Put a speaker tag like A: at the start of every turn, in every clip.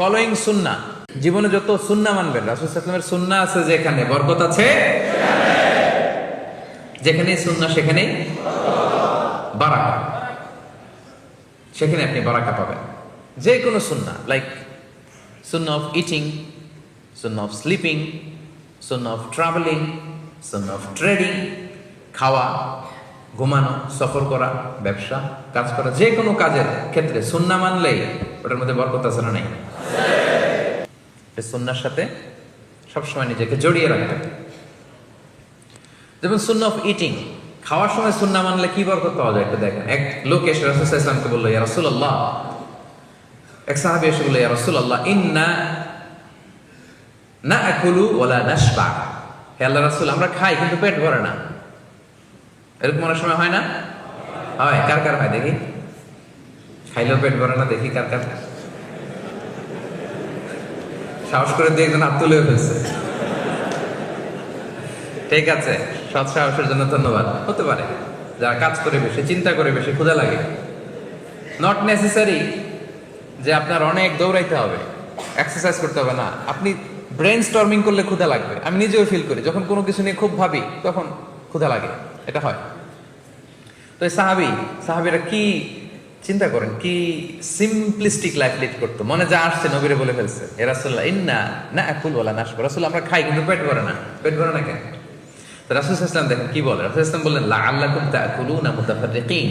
A: Following সুন্না জীবনে যত সুন্না মানবেন রাসুলের সুন্না আছে যেখানে, বরকত আছে? যেখানেই সুন্না সেখানেই বারাকা। সেখানে আপনি বারাকা পাবেন। যে কোনো সুন্না লাইক সুন্না অফ ইটিং সুন্না অফ স্লিপিং সুন্না অফ ট্রাভেলিং সুন্না অফ ট্রেডিং খাওয়া, ঘুমানো, সফর করা, ব্যবসা, কাজ করা যে কোনো কাজের ক্ষেত্রে সুন্না মানলেই ওটার মধ্যে বরকত আছে না নেই? এই সুন্নার সাথে সবসময় নিজেকে জড়িয়ে রাখতে যেমন সুন্না অফ ইটিং, খাওয়ার সময় সুন্না মানলে কি বরকত পাওয়া যায় একটু দেখেন। এক লোক এসে রাসুল ইসলামকে বলল, ইয়া রাসূলুল্লাহ। এক সাহাবী এসে বলল, ইয়া রাসূলুল্লাহ, ইন্না না ওয়ালা নাশবা। হে আল্লাহ রাসূল, আমরা খাই কিন্তু পেট ভরে না। এরকম অনেক সময় হয় না? হয়। কার কার হয় দেখি? খাইলেও পেট ভরে না, দেখি কার কার সাহস করে দিয়ে একজন হাত তুলেও ফেলছে। ঠিক আছে, সৎ সাহসের জন্য ধন্যবাদ। হতে পারে যারা কাজ করে বেশি, চিন্তা করে বেশি, ক্ষুধা লাগে। নট নেসেসারি যে আপনার অনেক দৌড়াইতে হবে এক্সারসাইজ করতে হবে না। আপনি ব্রেন স্টর্মিং করলে ক্ষুধা লাগবে। আমি নিজেও ফিল করি, যখন কোনো কিছু নিয়ে খুব ভাবি, তখন ক্ষুধা লাগে। এটা হয়। তো সাহাবি, সাহাবিরা কি চিন্তা করেন কি সিম্পলিস্টিক লাইফ লিড করতো। মনে যা আসছে নবীরে বলে ফেলছে, এ রাসুল্লাহ ইন্না না একুল বলা নাশ রাসুল, আমরা খাই, কিন্তু পেট ভরে না। পেট ভরে না কেন? তো রাসুল ইসলাম দেখেন, কি বলে? রাসুল ইসলাম বললেন লা আল্লাহ কুম তাকুলু না মুতাফারিকিন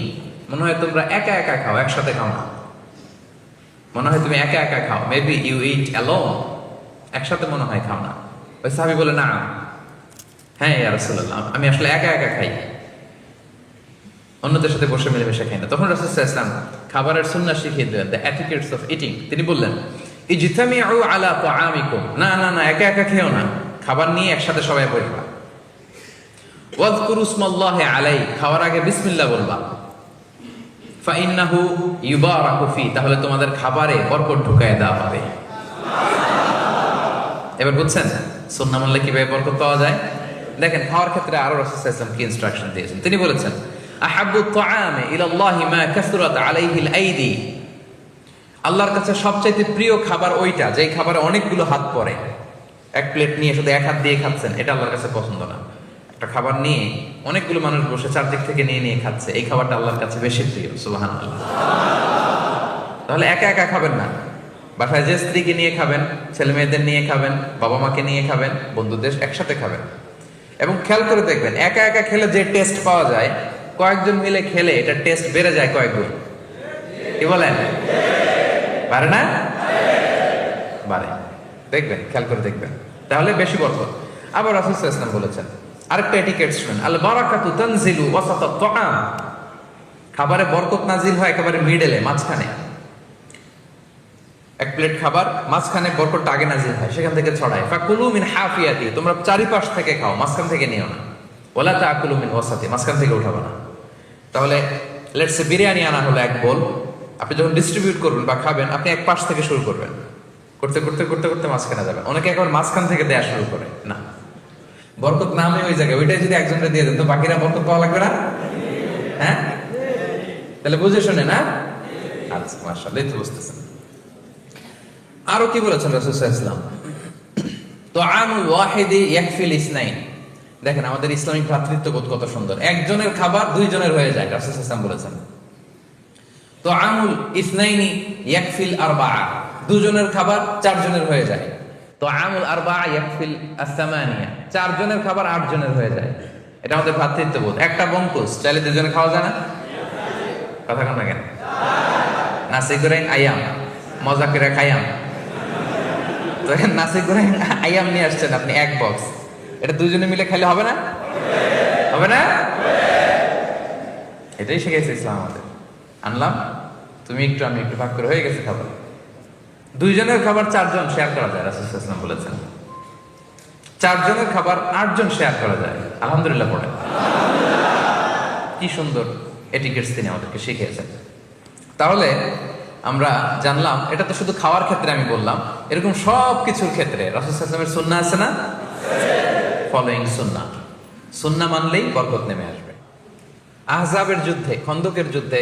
A: মনে হয় তোমরা একা একা খাও, একসাথে খাও না। মনে হয় তুমি একা একা খাও। মেবি ইউ ইট অ্যালোন একসাথে মনে হয় খাও না। ওই সাহাবি বলে না হ্যাঁ ইয়া রাসূলুল্লাহ, আমি আসলে একা একা খাই। অন্যদের সাথে বসে মিলেমিশে খাই না। তখন রাসূল ইসলাম খাবারের সুন্নাহ শিখিয়ে দিলেন দ্য অ্যাটিকেটস অফ ইটিং তিনি বললেন আলা তাআমিকুম। না না না, একা একা খেও না। খাবার নিয়ে একসাথে সবাই বসবা আলাই খাওয়ার আগে বিসমিল্লাহ বলবা। ফাইন্নাহু ইউবারাকু ফি। তাহলে তোমাদের খাবারে বরকত ঢুকায় দেওয়া হবে। এবার বুঝছেন, সুন্নাহ কীভাবে বরকত পাওয়া যায়? দেখেন, খাওয়ার ক্ষেত্রে আরও রাসূল কি ইনস্ট্রাকশন দিয়েছেন? তিনি বলেছেন আল্লাহর কাছে সবচাইতে প্রিয় খাবার ওইটা, যেই খাবারে অনেকগুলো হাত পড়ে। এক প্লেট নিয়ে শুধু এক হাত দিয়ে খাচ্ছেন, এটা আল্লাহর কাছে পছন্দ না। একটা খাবার নিয়ে অনেকগুলো মানুষ বসে চারদিক থেকে নিয়ে নিয়ে খাচ্ছে, এই খাবারটা আল্লাহর কাছে বেশি প্রিয় সুবাহান তাহলে একা একা খাবেন না। বাসায় যে স্ত্রীকে নিয়ে খাবেন, ছেলে মেয়েদের নিয়ে খাবেন, বাবা মাকে নিয়ে খাবেন, বন্ধুদের একসাথে খাবেন। এবং খেয়াল করে দেখবেন, একা একা খেলে যে টেস্ট পাওয়া যায় কয়েকজন মিলে খেলে এটা টেস্ট বেড়ে যায় কয়েক কি বলেন? পারে না? বাড়ে দেখবেন, খেয়াল করে দেখবেন। তাহলে বেশি বরকত আবার রাসূল বলেছেন, আরেকটা এটিকেট শুনেন। আল বারাকাতু তানজিলু ওয়াসাতা তাআম খাবারে বরকত নাজিল হয় একেবারে মিডলে মাঝখানে। এক প্লেট খাবার, মাঝখানে বরকতটা আগে নাজিল হয়, সেখান থেকে ছড়ায়। ফাকুলু মিন হাফিয়াতি, তোমরা চারিপাশ থেকে খাও, মাঝখান থেকে নিও না। ওলা তাকুলু মিন ওয়াসাতি, মাঝখান থেকে উঠাবো না। তাহলে লেটসে বিরিয়ানি আনা হলো এক বোল আপনি যখন ডিস্ট্রিবিউট করবেন বা খাবেন, আপনি এক পাশ থেকে শুরু করবেন। করতে করতে করতে করতে মাঝখানে যাবেন অনেকে একবার মাঝখান থেকে দেয়া শুরু করে। না। বরকত নামে ওই জায়গায়, ওইটাই যদি একজনকে দিয়ে দেন, তো বাকিরা বরকত পাওয়া লাগবে না? হ্যাঁ? তাহলে বুঝে শুনে, না? আচ্ছা মার্শাল্লাহ তো বুঝতেছেন। আরও কি বলেছেন রাসূল ইসলাম তো আমুল ওয়াহিদি ইয়াকফিল ইসনাইন। দেখেন, আমাদের ইসলামিক ভ্রাতৃত্ববোধ কত সুন্দর। একজনের খাবার দুইজনের হয়ে যায়, রাসূল ইসলাম বলেছেন। তো আমুল ইসনাইনি ইয়াকফিল আরবা দুজনের খাবার চারজনের হয়ে যায়। তো আমুল আরবা ইয়াকফিল আসামানিয়া চারজনের খাবার আটজনের হয়ে যায়। এটা আমাদের ভ্রাতৃত্ববোধ একটা বঙ্কুস চাইলে দুজনে খাওয়া যায় না? কথা কন কেন? নাসি করেন আয়াম, মজা করে খাইয়াম। তো নাসি করে আয়াম নিয়ে আসছেন আপনি, এক বক্স এটা দুজনে মিলে খেলে হবে না? হবে না? এটাই শিখেছে ইসলাম আমাদের। আনলাম, তুমি একটু, আমি একটু ভাগ করে হয়ে গেছে খাবার। দুইজনের খাবার চারজন শেয়ার করা যায় রাসুলাম বলেছেন। চারজনের খাবার আটজন শেয়ার করা যায়, আলহামদুলিল্লাহ পড়ে। কি সুন্দর এটিকেটস তিনি আমাদেরকে শিখিয়েছেন। তাহলে আমরা জানলাম, এটা তো শুধু খাওয়ার ক্ষেত্রে আমি বললাম, এরকম সব কিছুর ক্ষেত্রে রাসুলামের সুন্না আছে না? ফলোয়িং সুন্না সুন্না মানলেই বরকত নেমে আসবে। আহজাবের যুদ্ধে, খন্দকের যুদ্ধে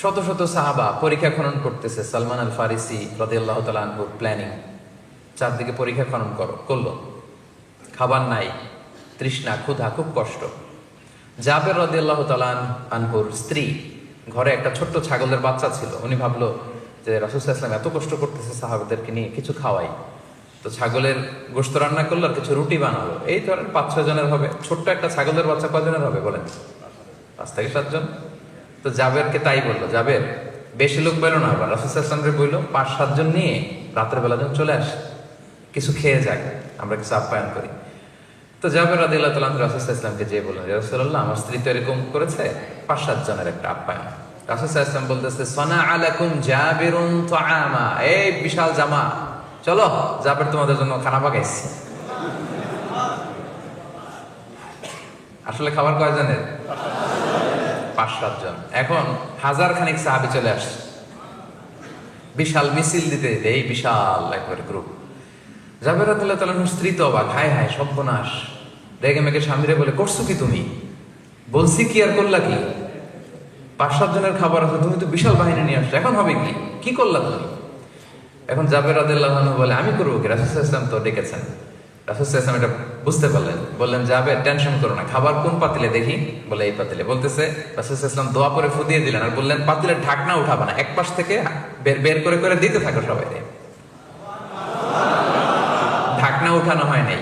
A: শত শত সাহাবা পরীক্ষা খনন করতেছে সালমান আল ফারিসি রদিয়াল্লাহ তালানহুর প্ল্যানিং চারদিকে পরীক্ষা খনন করো, করল। খাবার নাই, তৃষ্ণা, ক্ষুধা, খুব কষ্ট। জাবের রদিয়াল্লাহ তালান আনহুর স্ত্রী ঘরে একটা ছোট্ট ছাগলের বাচ্চা ছিল। উনি ভাবলো যে রাসুল ইসলাম এত কষ্ট করতেছে সাহাবাদেরকে নিয়ে, কিছু খাওয়াই। তো ছাগলের গোস্ত রান্না করল, আর কিছু রুটি বানালো। এই ধরেন পাঁচ, ছয় জনের হবে। ছোট্ট একটা ছাগলের বাচ্চা কজনের হবে বলেন? পাঁচ থেকে সাতজন তো জাবেরকে তাই বলল, জাবের, বেশি লোক বেরো না আবার। রাসুল ইসলামকে বলল পাঁচ সাতজন নিয়ে রাতের বেলা যখন চলে আসে। কিছু খেয়ে যাক, আমরা কিছু আপ্যায়ন করি। তো জাবের রাদিল্লাহ তালাম রাসুল ইসলামকে যে বললেন রসুল্লাহ আমার স্ত্রী তো এরকম করেছে, পাঁচ, সাত জনের একটা আপ্যায়ন। রাসুল ইসলাম বলতেছে সনা আলাকুম জাবিরুন তাআমা। এই বিশাল জামা। চলো জাবের তোমাদের জন্য খানা পাকাইছি। আসলে খাবার কয়জনের? পাঁচ, সাত জন। এখন হাজার খানিক সাহাবি চলে আসছে। বিশাল মিছিল দিতে এই বিশাল একবার গ্রুপ জাবের রাতুল্লাহ তালাহুর স্ত্রী তো অবাক, হায় হায়, সর্বনাশ। রেগে মেগে স্বামীরে বলে, করছ কি তুমি? বলছি, কি আর করলা কি? পাঁচ, সাত জনের খাবার আছে, তুমি তো বিশাল বাহিনী নিয়ে আসছো, এখন হবে কি? কি করলা তুমি? এখন জাবের রাদিল্লাহ বলে, আমি করব কি? রাসুল ইসলাম তো ডেকেছেন। রাসুল ইসলাম এটা বুঝতে পারলেন। বললেন যাবে টেনশন করো না, খাবার কোন পাতিলে দেখি? বলে, এই পাতিলে। বলতেছে, রাসুল ইসলাম দোয়া করে ফুদিয়ে দিলেন আর বললেন, পাতিলের ঢাকনা উঠাবা না, এক পাশ থেকে বের বের করে করে দিতে থাকো সবাই ঢাকনা উঠানো হয় নাই।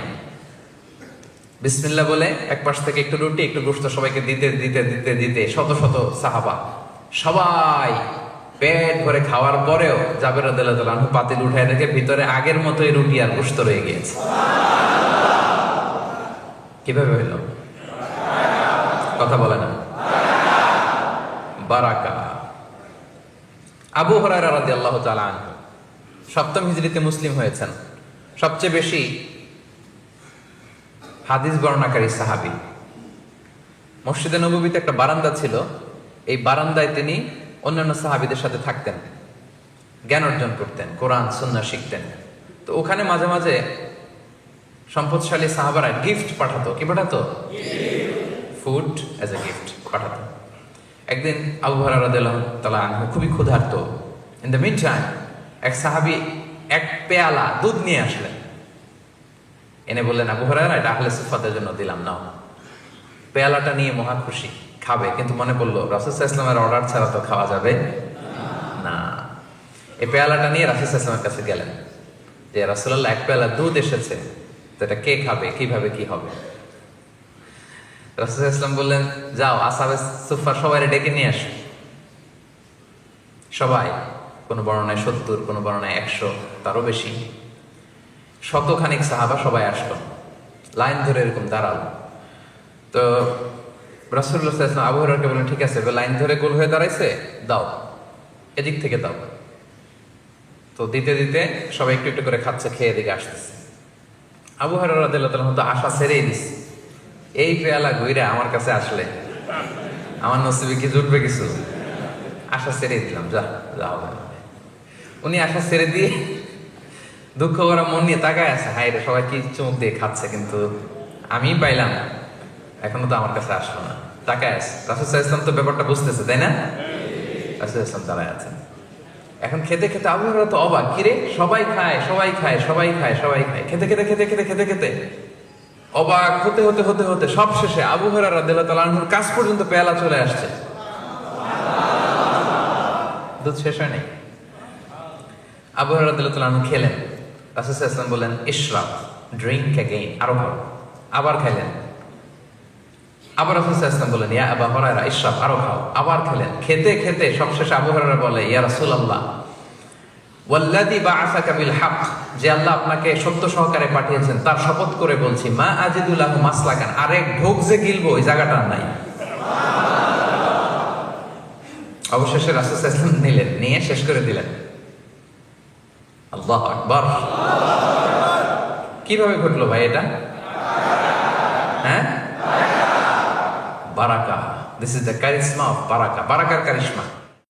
A: বিসমিল্লা বলে, এক পাশ থেকে একটু রুটি, একটু গোস্ত সবাইকে দিতে দিতে দিতে দিতে, শত শত সাহাবা। সবাই পেট ভরে খাওয়ার পরেও জাবের আনহু পাতিল উঠায় দেখে ভিতরে আগের মতোই রুটি আর গোস্ত রয়ে গিয়েছে। কীভাবে হইল? কথা বলে না। বারাকা। আবু হরাইরা রাদিয়াল্লাহু তাআলা আনহু সপ্তম হিজরিতে মুসলিম হয়েছেন। সবচেয়ে বেশি হাদিস বর্ণাকারী সাহাবি। মসজিদে নবীতে একটা বারান্দা ছিল। এই বারান্দায় তিনি অন্যান্য সাহাবিদের সাথে থাকতেন, জ্ঞান অর্জন করতেন, কোরআন সুন্না শিখতেন। তো ওখানে মাঝে মাঝে সম্পদশালী সাহাবারা গিফট পাঠাতো। কি পাঠাতো? ফুড অ্যাজ এ গিফট পাঠাতো। একদিন আবু হরারদাল্লাহ তালা আনহু খুবই ক্ষুধার্ত। ইন দ্য মিন টাইম এক সাহাবি এক পেয়ালা দুধ নিয়ে আসলেন। এনে বললেন, আবু হরারা এটা আহলে সুফাতের জন্য দিলাম, নাও। পেয়ালাটা নিয়ে মহা খুশি। খাবে, কিন্তু মনে পড়ল রাসুল ইসলামের অর্ডার ছাড়া তো খাওয়া যাবে না। এই পেয়ালাটা নিয়ে রাসুল ইসলামের কাছে গেলেন, যে রাসুল্লাহ এক পেয়ালা দুধ এসেছে, তো এটা কে খাবে, কীভাবে কি হবে? রাসুল ইসলাম বললেন, যাও, আসাবে সুফার সবাই ডেকে নিয়ে আসো। সবাই, কোনো বর্ণনায় সত্তর, কোনো বর্ণনায় একশো, তারও বেশি। শতখানিক সাহাবা সবাই আসলো। লাইন ধরে এরকম দাঁড়াল। তো রাসুল্লাহ ইসলাম আবু হরারকে বললেন, ঠিক আছে লাইন ধরে গোল হয়ে দাঁড়াইছে, দাও। এদিক থেকে দাও। তো দিতে দিতে সবাই একটু একটু করে খাচ্ছে, খেয়ে এদিকে আসতেছে। আবু হরার তো আশা ছেড়েই দিস এই পেয়ালা ঘুরে আমার কাছে আসলে, আমার নসিবে কি জুটবে কিছু? আশা ছেড়ে দিলাম, যা যাও উনি আশা ছেড়ে দিয়ে দুঃখ করা মন নিয়ে তাকায় আছে হাই রে, সবাই কি চুমুক দিয়ে খাচ্ছে, কিন্তু আমি পাইলাম এখনও তো আমার কাছে আসলো না। তাকায় আছে। রাসুল ইসলাম তো ব্যাপারটা বুঝতেছে, তাই না? রাসুল ইসলাম দাঁড়ায় আছেন। এখন খেতে খেতে আবহাওয়া তো অবাক। কিরে সবাই খায় সবাই খায় সবাই খায় সবাই খায়। খেতে খেতে খেতে খেতে খেতে খেতে। অবাক হতে হতে হতে হতে সব শেষে আবু হরার আনহুর কাছ পর্যন্ত পেয়ালা চলে আসছে। দুধ শেষ হয় নাই? আবু হরার খেলেন। রাসূল ওয়াসাল্লাম বলেন ইশরাব ড্রিঙ্ক অ্যাগেইন আরও ভালো। আবার খাইলেন। আবার রাসূল সাল্লাল্লাহু বলেন, ইয়া আবু হুরায়রা, ইশরাব, আরও খাও। আবার খেলেন। খেতে খেতে সবশেষে আবু হুরায়রা বলে, ইয়া রাসূলুল্লাহ, ওয়াল্লাযী বাআসাকা বিল হক যে আল্লাহ আপনাকে সত্য সহকারে পাঠিয়েছেন, তার শপথ করে বলছি, মা আজিদুল্লাহ মাসলাকান, আরেক ঢোক যে গিলবো, ওই জায়গাটা নাই। অবশেষে রাসূল ওয়াসাল্লাম নিলেন, নিয়ে শেষ করে দিলেন। আল্লাহ আকবার। কীভাবে ঘটলো ভাই এটা? Baraka. This is the charisma of Baraka. Baraka charisma.